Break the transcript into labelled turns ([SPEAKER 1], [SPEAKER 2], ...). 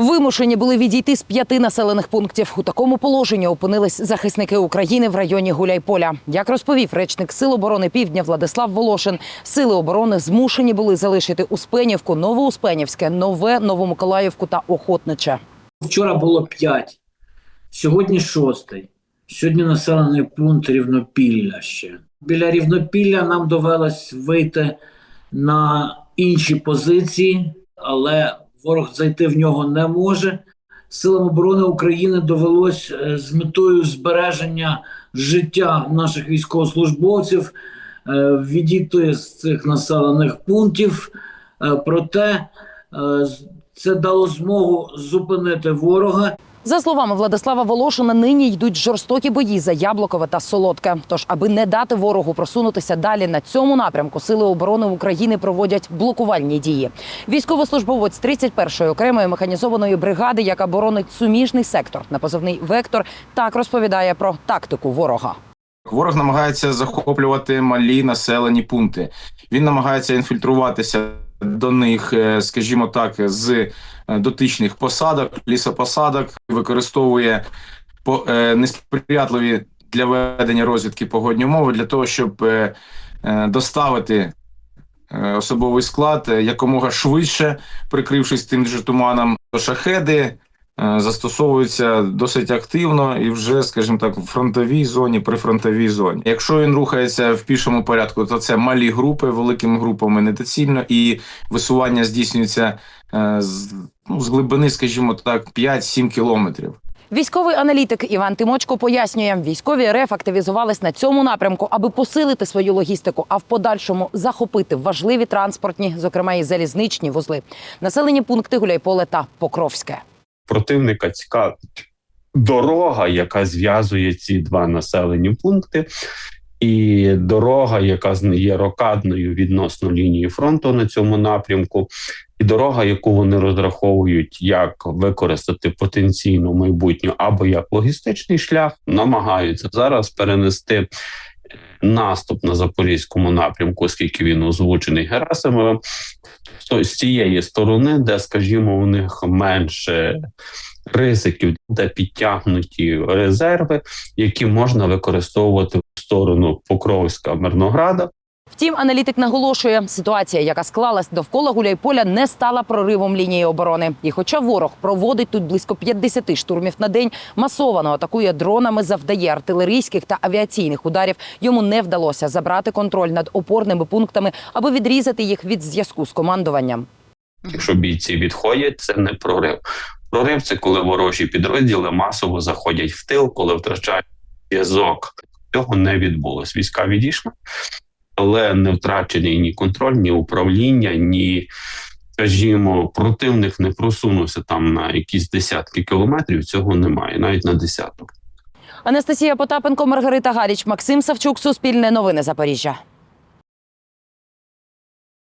[SPEAKER 1] Вимушені були відійти з п'яти населених пунктів. У такому положенні опинились захисники України в районі Гуляйполя. Як розповів речник Сил оборони Півдня Владислав Волошин, сили оборони змушені були залишити Успенівку, Новоуспенівське, Нове, Новомиколаївку та Охотниче.
[SPEAKER 2] Вчора було 5, сьогодні шостий. Сьогодні населений пункт Рівнопілля ще. Біля Рівнопілля нам довелось вийти на інші позиції, але ворог зайти в нього не може. Силам оборони України довелось е, з метою збереження життя наших військовослужбовців е, відійти з цих населених пунктів. Е, Проте це дало змогу зупинити ворога
[SPEAKER 1] За словами Владислава Волошина, нині йдуть жорстокі бої за Яблукове та Солодке. Тож, аби не дати ворогу просунутися далі на цьому напрямку, сили оборони України проводять блокувальні дії. Військовослужбовець 31-ї окремої механізованої бригади, яка боронить суміжний сектор на позивний вектор, так розповідає про тактику ворога.
[SPEAKER 3] Ворог намагається захоплювати малі населені пункти. Він намагається інфільтруватися до них, е, скажімо так, з е, дотичних посадок, лісопосадок, використовує по- е, несприятливі для ведення розвідки погодні умови для того, щоб доставити особовий склад якомога швидше, прикрившись тим же туманом, шахеди е, застосовуються досить активно і вже, скажімо так, в фронтовій зоні, прифронтовій зоні. Якщо він рухається в пішому порядку, то це малі групи, великими групами недоцільно, і висування здійснюється е, з, ну, з глибини, скажімо так, 5-7 кілометрів.
[SPEAKER 1] Військовий аналітик Іван Тимочко пояснює, військові РФ активізувались на цьому напрямку, аби посилити свою логістику, а в подальшому захопити важливі транспортні, зокрема і залізничні вузли, населені пункти Гуляйполе та Покровське.
[SPEAKER 4] Противника цікавить дорога, яка зв'язує ці два населені пункти, і дорога, яка є рокадною відносно лінії фронту на цьому напрямку, і дорога, яку вони розраховують, як використати потенційно майбутню або як логістичний шлях, намагаються зараз перенести. Наступ на запорізькому напрямку, оскільки він озвучений Герасимовим, то з цієї сторони, де, скажімо, у них менше ризиків, де підтягнуті резерви, які можна використовувати в сторону Покровська Мирнограда.
[SPEAKER 1] Втім, аналітик наголошує, ситуація, яка склалась довкола Гуляйполя, не стала проривом лінії оборони. І хоча ворог проводить тут близько 50 штурмів на день, масовано атакує дронами, завдає артилерійських та авіаційних ударів. Йому не вдалося забрати контроль над опорними пунктами, аби відрізати їх від зв'язку з командуванням.
[SPEAKER 4] Якщо бійці відходять, це не прорив. Прорив це коли ворожі підрозділи масово заходять в тил, коли втрачають зв'язок. Цього не відбулось. Війська відійшли, але не втрачений ні контроль, ні управління, ні, скажімо, противник не просунувся там на якісь десятки кілометрів. Цього немає, навіть на десяток.
[SPEAKER 1] Анастасія Потапенко, Маргарита Гаріч, Максим Савчук, Суспільне новини Запоріжжя.